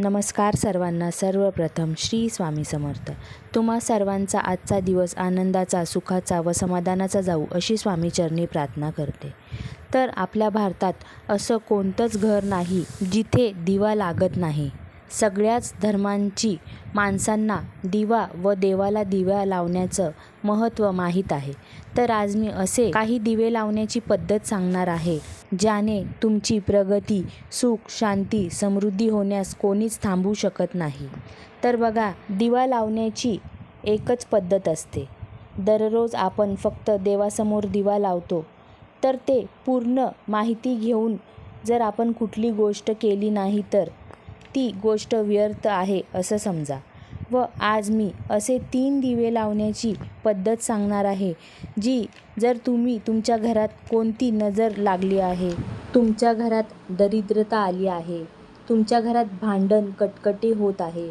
नमस्कार सर्वांना. सर्वप्रथम श्री स्वामी समर्थ. तुम्हा सर्वांचा आजचा दिवस आनंदाचा सुखाचा व समाधानाचा जाऊ अशी स्वामीचरणी प्रार्थना करते. तर आपल्या भारतात असं कोणतंच घर नाही जिथे दिवा लागत नाही. सगळ्याच धर्मांची माणसांना दिवा व देवाला दिवा लावण्याचं महत्त्व माहीत आहे. तर आज मी असे काही दिवे लावण्याची पद्धत सांगणार आहे. ज्याने तुमची प्रगती सुख शांती समृद्धी होण्यास कोणीच थांबवू शकत नाही. तर बघा दिवा लावण्याची एकच पद्धत असते. दररोज आपण फक्त देवासमोर दिवा लावतो तर ते पूर्ण माहिती घेऊन जर आपण कुठली गोष्ट केली नाही तर ती गोष्ट व्यर्थ आहे असं समजा. व आज मी असे तीन दिवे लावण्याची पद्धत सांगणार आहे जी जर तुम्ही तुमच्या घरात कोणती नजर लागली आहे तुमच्या घरात दरिद्रता आली आहे तुमच्या घरात भांडण कटकटी होत आहे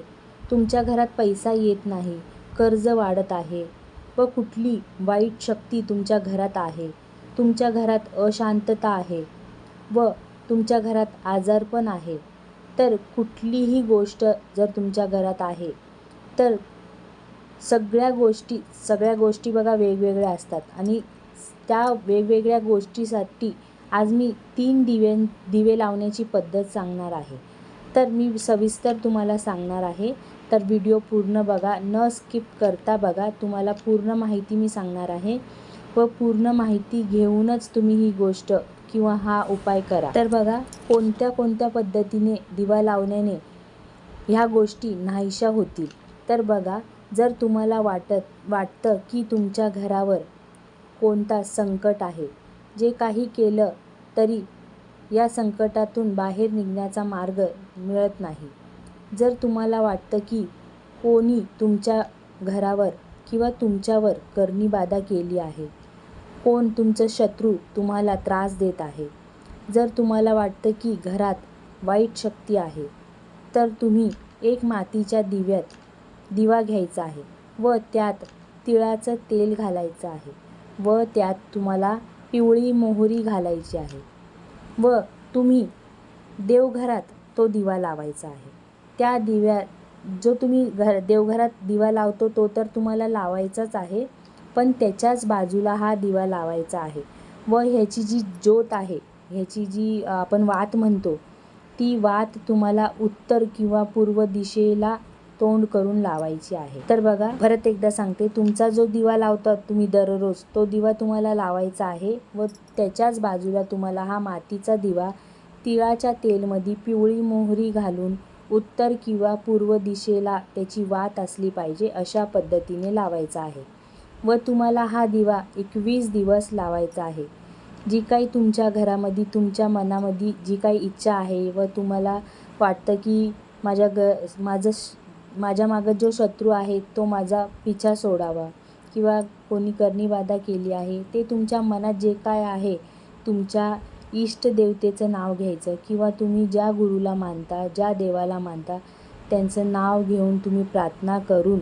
तुमच्या घरात पैसा येत नाही कर्ज वाढत आहे व कुठली वाईट शक्ती तुमच्या घरात आहे तुमच्या घरात अशांतता आहे व तुमच्या घरात आजारपण आहे तर कुठलीही गोष्ट जर तुमच्या घरात आहे तर सगळ्या गोष्टी सगळ्या गोष्टी बघा वेगवेगळ्या असतात. आणि त्या वेगवेगळ्या गोष्टीसाठी आज मी तीन दिवे दिवे लावण्याची पद्धत सांगणार आहे. तर मी सविस्तर तुम्हाला सांगणार आहे. तर व्हिडिओ पूर्ण बघा न स्किप करता बघा. तुम्हाला पूर्ण माहिती मी सांगणार आहे व पूर्ण माहिती घेऊनच तुम्ही ही गोष्ट किंवा हा उपाय करा. तर बघा कोणत्या कोणत्या पद्धतीने दिवा लावण्याने ह्या गोष्टी नाहीशा होतील? तर बघा जर तुम्हाला वाटत वाटतं की तुमच्या घरावर कोणता संकट आहे जे काही केलं तरी या संकटातून बाहेर निघण्याचा मार्ग मिळत नाही. जर तुम्हाला वाटतं की कोणी तुमच्या घरावर किंवा तुमच्यावर करणीबाधा केली आहे कोण तुमचं शत्रू तुम्हाला त्रास देत आहे जर तुम्हाला वाटतं की घरात वाईट शक्ती आहे तर तुम्ही एक मातीच्या दिव्यात दिवा घ्यायचा आहे व त्यात तिळाचं तेल घालायचं आहे व त्यात तुम्हाला पिवळी मोहरी घालायची आहे व तुम्ही देवघरात तो दिवा लावायचा आहे. त्या दिव्या जो तुम्ही घर देवघरात दिवा लावतो तो तर तुम्हाला लावायचाच आहे पण त्याच्याच बाजूला हा दिवा लावायचा आहे व ह्याची जी ज्योत आहे ह्याची जी आपण वात म्हणतो ती वात तुम्हाला उत्तर किंवा पूर्व दिशेला तोंड करून लावायची आहे. तर बघा परत एकदा सांगते तुमचा जो दिवा लावतात तुम्ही दररोज तो दिवा तुम्हाला लावायचा आहे व त्याच्याच बाजूला तुम्हाला हा मातीचा दिवा तिळाच्या तेलमध्ये पिवळी मोहरी घालून उत्तर किंवा पूर्व दिशेला त्याची वात असली पाहिजे अशा पद्धतीने लावायचा आहे. व तुम्हाला हा दिवा एकवीस दिवस लावायचा आहे. जी काही तुमच्या घरामध्ये तुमच्या मनामध्ये जी काही इच्छा आहे व तुम्हाला वाटतं की माझ्या ग माझं माझ्या मागं जो शत्रू आहे तो माझा पिछा सोडावा. किंवा कोणी करणीबाधा केली आहे ते तुमच्या मनात जे काय आहे तुमच्या इष्ट देवतेचं नाव घ्यायचं. किंवा तुम्ही ज्या गुरुला मानता ज्या देवाला मानता त्यांचं नाव घेऊन तुम्ही प्रार्थना करून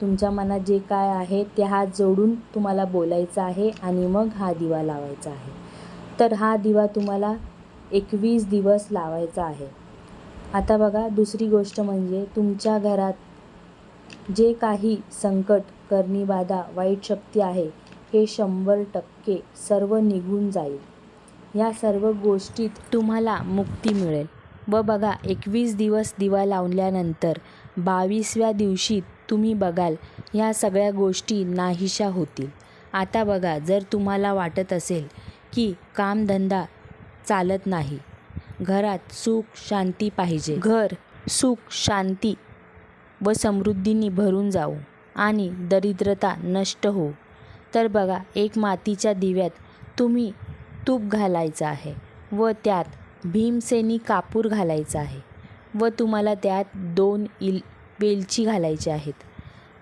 तुमच्या मनात जे काय आहे ते हात जोडून तुम्हाला बोलायचं आहे आणि मग हा दिवा लावायचा आहे. तर हा दिवा तुम्हाला एकवीस दिवस लावायचा आहे. आता बघा दुसरी गोष्ट म्हणजे तुमच्या घरात जे काही संकट करणीबाधा वाईट शक्ती आहे हे शंभर टक्के सर्व निघून जाईल. या सर्व गोष्टीत तुम्हाला मुक्ती मिळेल. व बघा एकवीस दिवस दिवा लावल्यानंतर बावीसव्या दिवशी तुम्ही बघाल ह्या सगळ्या गोष्टी नाहीशा होतील. आता बघा जर तुम्हाला वाटत असेल की कामधंदा चालत नाही घरात सुख शांती पाहिजे. घर सुख शांती व समृद्धीने भरून जाऊ आणि दरिद्रता नष्ट हो. तर बघा एक मातीच्या दिव्यात तुम्ही तूप घालायचं आहे व त्यात भीमसेनी कापूर घालायचा आहे व तुम्हाला त्यात दोन इल वेलची घालायचे आहेत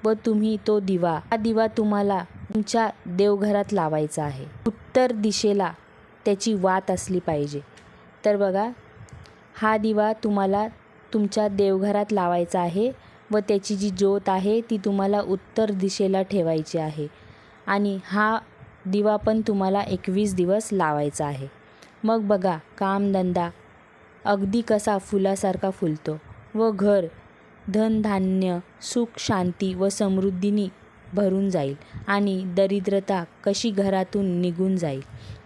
व तुम्ही तो दिवा हा दिवा तुम्हाला तुमच्या देवघरात लावायचा आहे. उत्तर दिशेला त्याची वात असली पाहिजे. तर बघा हा दिवा तुम्हाला तुमच्या देवघरात लावायचा आहे व त्याची जी ज्योत आहे ती तुम्हाला उत्तर दिशेला ठेवायची आहे. आणि हा दिवा पण तुम्हाला एकवीस दिवस लावायचा आहे. मग बघा कामधंदा अगदी कसा फुलासारखा फुलतो व घर धनधान्य सुख शांती व समृद्धीने भरून जाईल आणि दरिद्रता कशी घरातून निघून जाईल.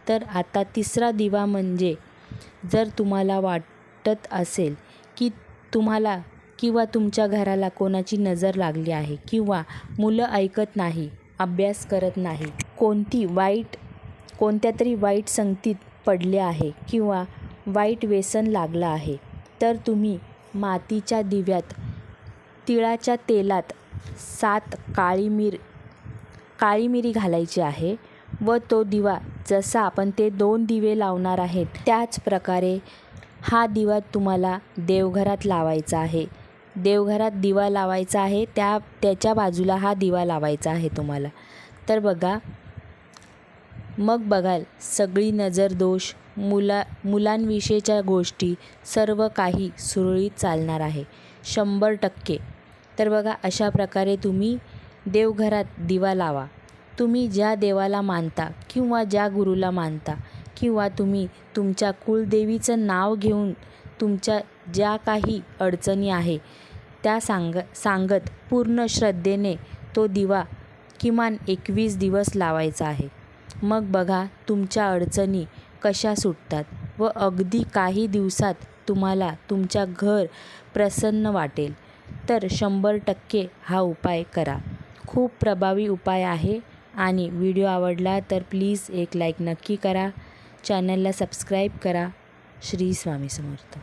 तर आता तिसरा दिवा म्हणजे जर तुम्हाला वाटत असेल की तुम्हाला किंवा तुमच्या घराला कोणाची नजर लागली आहे किंवा मुलं ऐकत नाही अभ्यास करत नाही कोणती वाईट कोणत्या तरी वाईट संगतीत पडले आहे किंवा वाईट व्यसन लागलं आहे तर तुम्ही मातीच्या दिव्यात तिळाच्या तेलात सात काळी मिर काळी मिरी घालायची आहे व तो दिवा जसा आपण ते दोन दिवे लावणार आहेत त्याच प्रकारे हा दिवा तुम्हाला देवघरात लावायचा आहे. देवघरात दिवा लावायचा आहे त्या त्याच्या बाजूला हा दिवा लावायचा आहे तुम्हाला. तर बघा मग बघाल सगळी नजर दोष मुला मुलांविषयीच्या गोष्टी सर्व काही सुरळीत चालणार आहे. शंभर टक्के. तर बघा अशा प्रकारे तुम्ही देवघरात दिवा लावा. तुम्ही ज्या देवाला मानता किंवा ज्या गुरुला मानता किंवा तुम्ही तुमच्या कुलदेवीचं नाव घेऊन तुमच्या ज्या काही अडचणी आहे त्या सांग सांगत पूर्ण श्रद्धेने तो दिवा किमान एकवीस दिवस लावायचा आहे. मग बघा तुमच्या अडचणी कशा सुटतात व अगदी काही दिवसात तुम्हाला तुमच्या घर प्रसन्न वाटेल. तर शंभर टक्के हा उपाय करा. खूप प्रभावी उपाय आहे. आणि व्हिडिओ आवडला तर प्लीज एक लाईक नक्की करा. चॅनलला सबस्क्राईब करा. श्री स्वामी समर्थ.